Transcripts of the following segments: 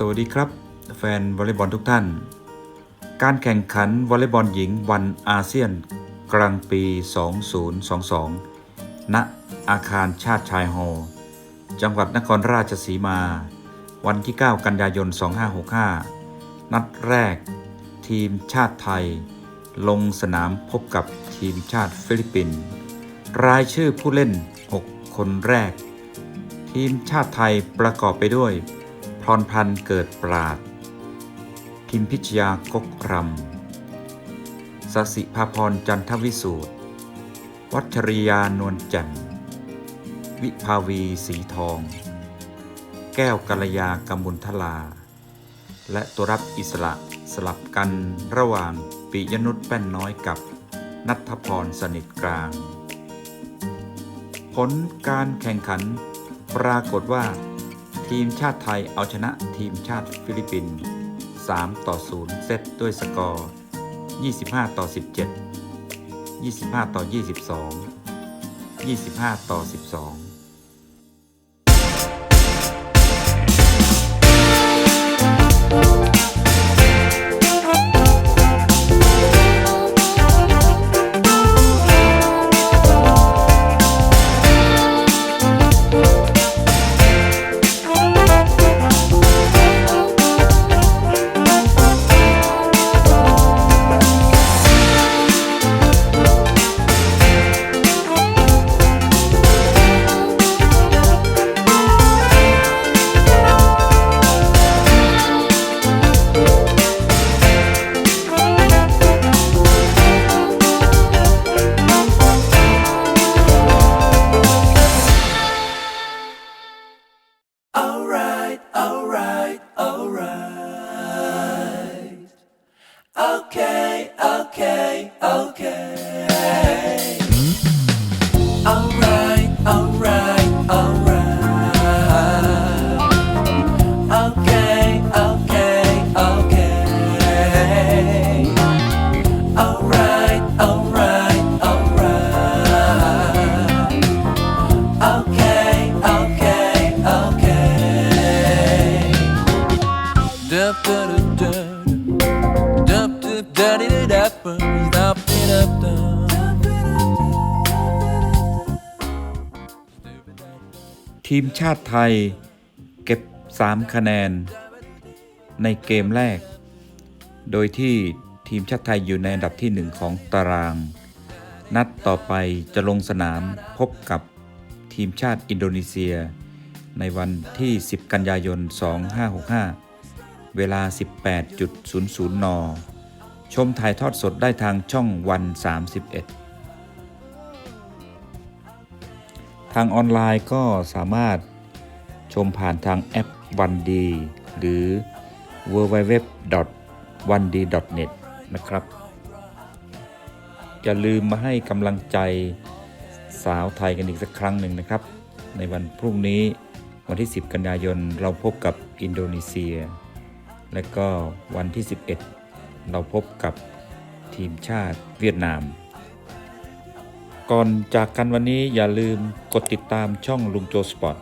สวัสดีครับ แฟนวอลเลย์บอลทุกท่าน การแข่งขันวอลเลย์บอลหญิงวันอาเซียน กลางปี 2022 ณ อาคารชาติชายฮอล์จังหวัดนครราชสีมา วันที่ 9 กันยายน 2565 นัดแรก ทีมชาติไทย ลงสนามพบกับทีมชาติฟิลิปปินส์รายชื่อผู้เล่น 6 คนแรก ทีมชาติไทยประกอบไปด้วย รพันธ์เกิดปราด พิมพิชยากกรำสสิภาพรจันทวิสูตร วัชริยานวลแจ่ม วิภาวีสีทอง แก้วกัลยากำบุญทลา และตัวรับอิสระสลับกันระหว่างปิยนุชแป้นน้อยกับนัทพรสนิทกลาง ผลการแข่งขันปรากฏว่า ทีมชาติไทยเอาชนะทีมชาติฟิลิปปินส์3ต่อ 0 เซตด้วยสกอร์ 25 ต่อ 17 25 ต่อ 22 25 ต่อ 12 around. ทีมชาติไทย เก็บ 3 คะแนน ในเกมแรก โดยที่ทีมชาติไทยอยู่ในอันดับที่ 1 ของตาราง นัดต่อไปจะลงสนามพบกับทีมชาติอินโดนีเซีย ในวันที่ 10 กันยายน 2565 เวลา 18.00 น ชมถ่ายทอดสดได้ทางช่องวัน 31 ทางออนไลน์ก็สามารถชมผ่านทางแอปวันดีหรือ w w w 1 d n e t นะครับ อย่าลืมมาให้กำลังใจสาวไทยกันอีกสักครั้งหนึ่งนะครับ ในวันพรุ่งนี้วันที่ 10 กันยายน เราพบกับอินโดนีเซีย และก็วันที่ 11 เราพบกับทีมชาติเวียดนาม ก่อนจากกันวันนี้อย่าลืมกดติดตามช่องลุงโจสปอร์ต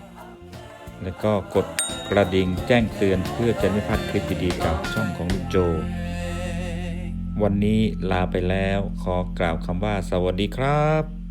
และก็กดกระดิ่งแจ้งเตือนเพื่อจะไม่พลาดคลิปดีๆจากช่องของลุงโจ วันนี้ลาไปแล้วขอกล่าวคำว่าสวัสดีครับ